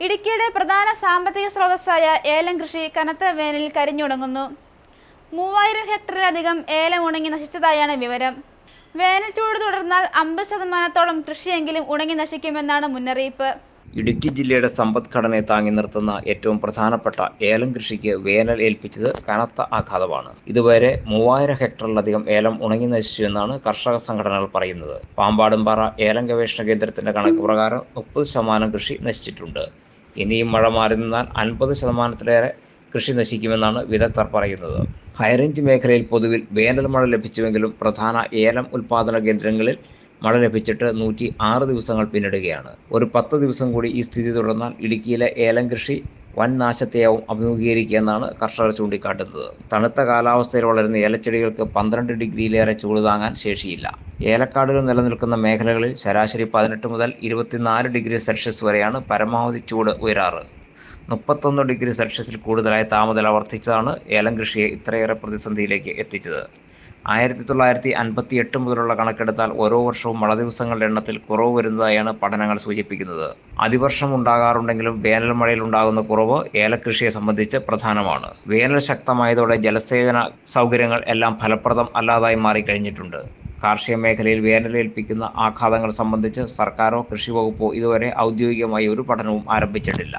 ഇടുക്കിയുടെ പ്രധാന സാമ്പത്തിക സ്രോതസ്സായ ഏലം കൃഷി കനത്ത വേനലിൽ കരിഞ്ഞുടങ്ങുന്നു മൂവായിരം ഹെക്ടറിലധികം ഏലം ഉണങ്ങി നശിച്ചതായാണ് വിവരം. വേനൽ ചൂട് തുടർന്നാൽ അമ്പത് ശതമാനത്തോളം കൃഷിയെങ്കിലും ഉണങ്ങി നശിക്കുമെന്നാണ് മുന്നറിയിപ്പ്. ഇടുക്കി ജില്ലയുടെ സമ്പദ്ഘടനയെ താങ്ങി നിർത്തുന്ന ഏറ്റവും പ്രധാനപ്പെട്ട ഏലം കൃഷിക്ക് വേനൽ ഏൽപ്പിച്ചത് കനത്ത ആഘാതമാണ്. ഇതുവരെ മൂവായിരം ഹെക്ടറിലധികം ഏലം ഉണങ്ങി നശിച്ചു എന്നാണ് കർഷക സംഘടനകൾ പറയുന്നത്. പാമ്പാടുംപാറ ഏലം ഗവേഷണ കേന്ദ്രത്തിന്റെ കണക്ക് പ്രകാരം മുപ്പത് ശതമാനം കൃഷി നശിച്ചിട്ടുണ്ട്. ഇനിയും മഴ മാറി നിന്നാൽ അൻപത് ശതമാനത്തിലേറെ കൃഷി നശിക്കുമെന്നാണ് വിദഗ്ധർ പറയുന്നത്. ഹൈറേഞ്ച് മേഖലയിൽ പൊതുവിൽ വേനൽ മഴ ലഭിച്ചുവെങ്കിലും പ്രധാന ഏലം ഉൽപാദന കേന്ദ്രങ്ങളിൽ മഴ ലഭിച്ചിട്ട് നൂറ്റി ആറ് ദിവസങ്ങൾ പിന്നിടുകയാണ്. ഒരു പത്ത് ദിവസം കൂടി ഈ സ്ഥിതി തുടർന്നാൽ ഇടുക്കിയിലെ ഏലം കൃഷി വൻ നാശത്തെയാവും അഭിമുഖീകരിക്കുകയെന്നാണ് കർഷകർ ചൂണ്ടിക്കാട്ടുന്നത്. തണുത്ത കാലാവസ്ഥയിൽ വളരുന്ന ഏലച്ചെടികൾക്ക് പന്ത്രണ്ട് ഡിഗ്രിയിലേറെ ചൂട് താങ്ങാൻ ശേഷിയില്ല. ഏലക്കാടുകൾ നിലനിൽക്കുന്ന മേഖലകളിൽ ശരാശരി പതിനെട്ട് മുതൽ ഇരുപത്തിനാല് ഡിഗ്രി സെൽഷ്യസ് വരെയാണ് പരമാവധി ചൂട് ഉയരാറ്. മുപ്പത്തൊന്ന് ഡിഗ്രി സെൽഷ്യസിൽ കൂടുതലായ താപനില വർദ്ധിച്ചതാണ് ഏലം കൃഷിയെ ഇത്രയേറെ പ്രതിസന്ധിയിലേക്ക് എത്തിച്ചത്. ആയിരത്തി തൊള്ളായിരത്തി അൻപത്തി എട്ട് മുതലുള്ള കണക്കെടുത്താൽ ഓരോ വർഷവും മഴ ദിവസങ്ങളുടെ എണ്ണത്തിൽ കുറവ് വരുന്നതായാണ് പഠനങ്ങൾ സൂചിപ്പിക്കുന്നത്. അതിവർഷം ഉണ്ടാകാറുണ്ടെങ്കിലും വേനൽ മഴയിൽ ഉണ്ടാകുന്ന കുറവ് ഏലകൃഷിയെ സംബന്ധിച്ച് പ്രധാനമാണ്. വേനൽ ശക്തമായതോടെ ജലസേചന സൗകര്യങ്ങൾ എല്ലാം ഫലപ്രദം അല്ലാതായി മാറിക്കഴിഞ്ഞിട്ടുണ്ട്. കാർഷിക മേഖലയിൽ വേനലേൽപ്പിക്കുന്ന ആഘാതങ്ങൾ സംബന്ധിച്ച് സർക്കാരോ കൃഷി വകുപ്പോ ഇതുവരെ ഔദ്യോഗികമായി ഒരു പഠനവും ആരംഭിച്ചിട്ടില്ല.